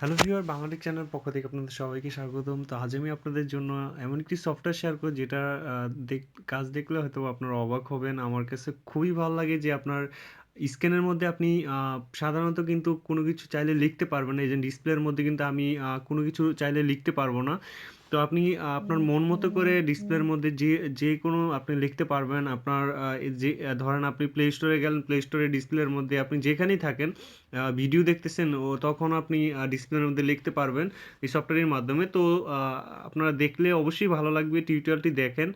Hello viewer Bangladesh channel পক্ষ থেকে আপনাদের সবাইকে স্বাগতম। তো আজ আমি আপনাদের জন্য এমন একটি সফটওয়্যার শেয়ার করব যেটা দেখ, কাজ দেখলে হয়তো আপনারা অবাক হবেন। আমার কাছে খুবই ভালো লাগে যে আপনার স্ক্যানের মধ্যে আপনি সাধারণত কিন্তু কোনো কিছু চাইলে লিখতে পারবেন না। এই যে ডিসপ্লের মধ্যে কিন্তু আমি কোনো কিছু চাইলে লিখতে পারব না। তো আপনি আপনার মন মতো করে ডিসপ্লের মধ্যে যে যে কোনো আপনি লিখতে পারবেন, আপনার যে ধরেন আপনি প্লে স্টোরে গেলেন প্লে স্টোরে ডিসপ্লের মধ্যে আপনি যেখানেই থাকেন ভিডিও দেখতেছেন, ও, তখন আপনি ডিসপ্লের মধ্যে লিখতে পারবেন এই সফটওয়্যারের মাধ্যমে। তো আপনারা দেখলে অবশ্যই ভালো লাগবে টিউটোরিয়ালটি দেখেন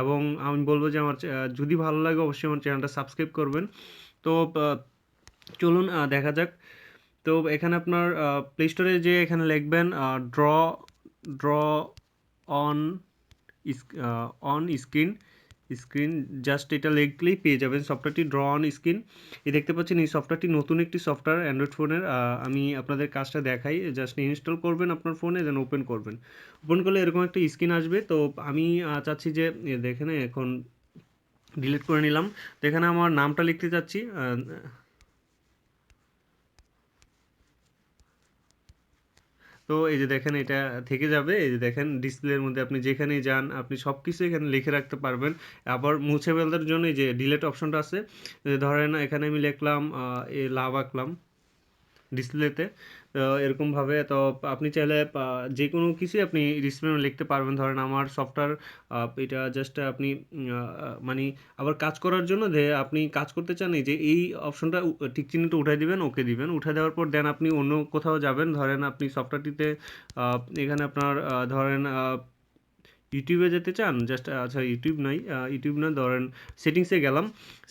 এবং আমি বলব যে আমার যদি ভালো লাগে অবশ্যই আমার চ্যানেলটা সাবস্ক্রাইব করবেন। তো চলুন দেখা যাক। তো, এখানে আপনার প্লে স্টোরে যে এখানে লিখবেন draw draw on on screen screen just এটা লিখলেই পেয়ে যাবেন সফটওয়্যারটি ড্র অন স্ক্রিন এই দেখতে পাচ্ছেন এই সফটওয়্যারটি নতুন একটি সফটওয়্যার অ্যান্ড্রয়েড ফোনের আমি আপনাদের কাজটা দেখাই জাস্ট ইনস্টল করবেন আপনার ফোনে দেন ওপেন করবেন। ওপেন করলে এরকম একটা স্ক্রিন আসবে। তো আমি চাচ্ছি যে, এ দেখেন, এখন ডিলিট করে নিলাম। তো এখানে আমার নামটা লিখতে চাচ্ছি তো এই যে দেখেন এটা থেকে যাবে, এই যে দেখেন ডিসপ্লের মধ্যে আপনি যেখানেই যান, আপনি সব কিছু এখানে লিখে রাখতে পারবেন। আবার মুছে ফেলার জন্য এই যে ডিলেট অপশনটা আছে ধরেন এখানে আমি লিখলাম এ লাভ আঁকলাম। ডিসপ্লেতে এরকমভাবে তো আপনি চাইলে যে কোনো কিছুই আপনি ডিসপ্লে লিখতে পারবেন। ধরেন আমার সফটওয়্যার এটা জাস্ট আপনি মানে আবার কাজ করার জন্য যে আপনি কাজ করতে চান যে এই অপশনটা ঠিক চিহ্নটা উঠাই দিবেন ওকে দিবেন। উঠে দেওয়ার পর দেন আপনি অন্য কোথাও যাবেন। ধরেন আপনি সফটওয়্যারটিতে এখানে আপনার ধরেন ইউটিউবে যেতে চান জাস্ট আচ্ছা ইউটিউব নাই ইউটিউব না, ধরেন সেটিংসে গেলাম।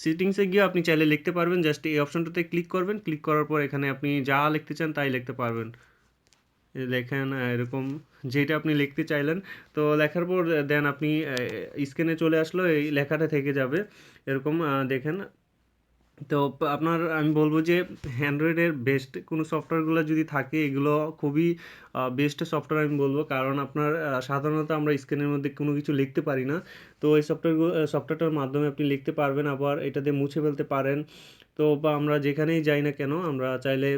সেটিংসে গিয়ে আপনি চাইলে লিখতে পারবেন জাস্ট এই অপশনটাতে ক্লিক করবেন ক্লিক করার পর এখানে আপনি যা লিখতে চান তাই লিখতে পারবেন। লেখেন এরকম যেটা আপনি লিখতে চাইলেন। তো লেখার পর দেন আপনি স্ক্রিনে চলে আসলো, এই লেখাটা থেকে যাবে। এরকম দেখেন তো আপনার, আমি বলব যে অ্যান্ড্রয়েডের বেস্ট কোনো সফটওয়্যারগুলো যদি থাকে, এগুলো খুবই বেস্ট সফটওয়্যার আমি বলব। কারণ আপনার সাধারণত আমরা স্ক্রিনের মধ্যে কোনো কিছু লিখতে পারি না। তো এই সফটওয়্যারগুলো সফটওয়্যারটার মাধ্যমে আপনি লিখতে পারবেন, আবার এটা দিয়ে মুছে ফেলতে পারেন। তো বা আমরা যেখানেই যাই না কেন, আমরা চাইলে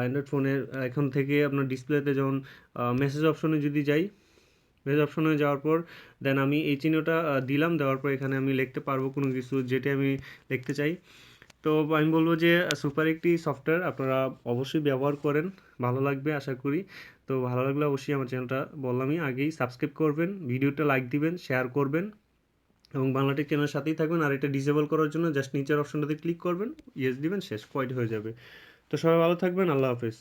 অ্যান্ড্রয়েড ফোনের এখন থেকে আপনার ডিসপ্লেতে যেমন মেসেজ অপশনে যদি যাই মেসেজ অপশনে যাওয়ার পর দেন আমি এই চিহ্নটা দিলাম। দেওয়ার পর এখানে আমি লিখতে পারব কোনো কিছু যেটি আমি লিখতে চাই। তো আমি বলব যে সুপার একটি সফটওয়্যার আপনারা অবশ্যই ব্যবহার করেন, ভালো লাগবে আশা করি। তো ভালো লাগলে অবশ্যই আমার চ্যানেলটা বললামই, আগেই সাবস্ক্রাইব করবেন, ভিডিওটা লাইক দিবেন শেয়ার করবেন এবং বাংলাটি কেনার সাথেই থাকবেন। আর এটা ডিসেবল করার জন্য জাস্ট নিচের অপশনটাতে ক্লিক করবেন ইয়েস দিবেন, শেষ পয়েন্ট হয়ে যাবে। তো সবাই ভালো থাকবেন, আল্লাহ হাফেজ।